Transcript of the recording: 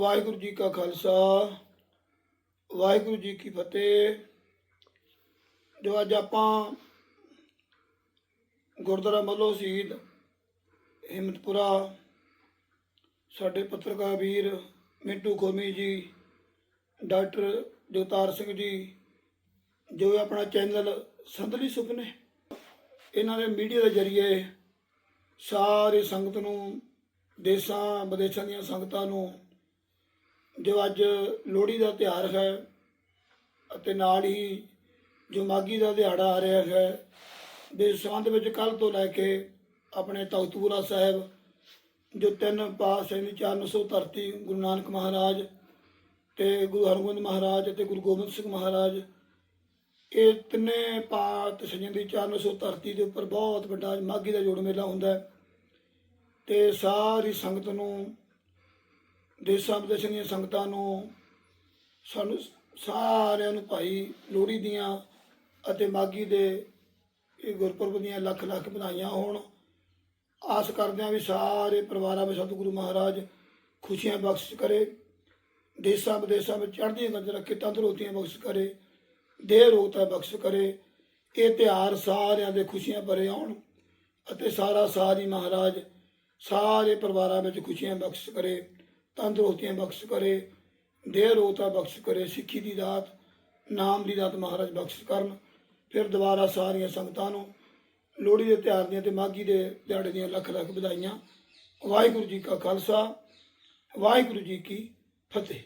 ਵਾਹਿਗੁਰੂ ਜੀ ਕਾ ਖਾਲਸਾ, ਵਾਹਿਗੁਰੂ ਜੀ ਕੀ ਫਤਿਹ। ਜੋ ਅੱਜ ਆਪਾਂ ਗੁਰਦੁਆਰਾ ਮੱਲੋ ਸ਼ਹੀਦ ਹਿੰਮਤਪੁਰਾ ਸਾਡੇ ਪੱਤਰਕਾਰ ਵੀਰ ਮਿੰਟੂ ਖੋਮੀ ਜੀ, ਡਾਕਟਰ ਜਗਤਾਰ ਸਿੰਘ ਜੀ, ਜੋ ਆਪਣਾ ਚੈਨਲ ਸੰਦਲੀ ਸੁਪਨੇ ਇਹਨਾਂ ਦੇ ਮੀਡੀਆ ਦੇ ਜ਼ਰੀਏ ਸਾਰੀ ਸੰਗਤ ਨੂੰ, ਦੇਸ਼ਾਂ, ਵਿਦੇਸ਼ਾਂ ਦੀਆਂ ਸੰਗਤਾਂ ਨੂੰ ਜੋ ਅੱਜ ਲੋਹੜੀ ਦਾ ਤਿਉਹਾਰ ਹੈ ਅਤੇ ਨਾਲ ਹੀ ਜੋ ਮਾਗੀ ਦਾ ਦਿਹਾੜਾ ਆ ਰਿਹਾ ਹੈ ਦੇ ਸੰਬੰਧ ਵਿੱਚ ਕੱਲ ਤੋਂ ਲੈ ਕੇ ਆਪਣੇ ਤਖਤਪੁਰਾ ਸਾਹਿਬ, ਜੋ ਤਿੰਨ ਪਾਤਸ਼ਾਹਾਂ ਦੀ ਚਾਰ ਨਸੋ ਧਰਤੀ, ਗੁਰੂ ਨਾਨਕ ਮਹਾਰਾਜ ਤੇ ਗੁਰੂ ਹਰਗੋਬਿੰਦ ਮਹਾਰਾਜ ਅਤੇ ਗੁਰੂ ਗੋਬਿੰਦ ਸਿੰਘ ਮਹਾਰਾਜ, ਇਹ ਤਿੰਨੇ ਪਾਤਸ਼ਾਹਾਂ ਦੀ ਚਾਰ ਨਸੋ ਧਰਤੀ ਦੇ ਉੱਪਰ ਬਹੁਤ ਵੱਡਾ ਮਾਗੀ ਦਾ ਜੋੜ ਮੇਲਾ ਹੁੰਦਾ ਹੈ ਤੇ ਸਾਰੀ ਸੰਗਤ ਨੂੰ ਦੇਸ਼ਾਂ ਵਿਦੇਸ਼ਾਂ ਦੀਆਂ ਸੰਗਤਾਂ ਨੂੰ ਸਾਨੂੰ ਸਾਰਿਆਂ ਨੂੰ ਭਾਈ ਲੋਹੜੀ ਦੀਆਂ ਅਤੇ ਮਾਗੀ ਦੇ ਇਹ ਗੁਰਪੁਰਬ ਦੀਆਂ ਲੱਖ ਲੱਖ ਵਧਾਈਆਂ ਹੋਣ। ਆਸ ਕਰਦੇ ਹਾਂ ਵੀ ਸਾਰੇ ਪਰਿਵਾਰਾਂ ਵਿੱਚ ਸਤਿਗੁਰੂ ਮਹਾਰਾਜ ਖੁਸ਼ੀਆਂ ਬਖਸ਼ ਕਰੇ। ਦੇਸ਼ਾਂ ਵਿਦੇਸ਼ਾਂ ਵਿੱਚ ਚੜ੍ਹਦੀਆਂ ਕਦਰ ਰੱਖੇ, ਤੰਦਰੁਸਤੀਆਂ ਬਖਸ਼ ਕਰੇ, ਦੇਹ ਰੋਗਤਾ ਬਖਸ਼ ਕਰੇ। ਇਹ ਤਿਉਹਾਰ ਸਾਰਿਆਂ ਦੇ ਖੁਸ਼ੀਆਂ ਭਰੇ ਆਉਣ ਅਤੇ ਸਾਰਾ ਸਾਰੀ ਮਹਾਰਾਜ ਸਾਰੇ ਪਰਿਵਾਰਾਂ ਵਿੱਚ ਖੁਸ਼ੀਆਂ ਬਖਸ਼ ਕਰੇ। ਤੰਦਰੁਸਤੀਆਂ ਬਖਸ਼ ਕਰੇ, ਦੇਹ ਰੋਗਤਾ ਬਖਸ਼ ਕਰੇ, ਸਿੱਖੀ ਦੀ ਦਾਤ, ਨਾਮ ਦੀ ਦਾਤ ਮਹਾਰਾਜ ਬਖਸ਼ ਕਰਨ। ਫਿਰ ਦੁਬਾਰਾ ਸਾਰੀਆਂ ਸੰਗਤਾਂ ਨੂੰ ਲੋਹੜੀ ਦੇ ਤਿਉਹਾਰ ਦੀਆਂ ਤੇ ਮਾਘੀ ਦੇ ਦਿਹਾੜੇ ਦੀਆਂ ਲੱਖ ਲੱਖ ਵਧਾਈਆਂ। ਵਾਹਿਗੁਰੂ ਜੀ ਕਾ ਖਾਲਸਾ, ਵਾਹਿਗੁਰੂ ਜੀ ਕੀ ਫਤਿਹ।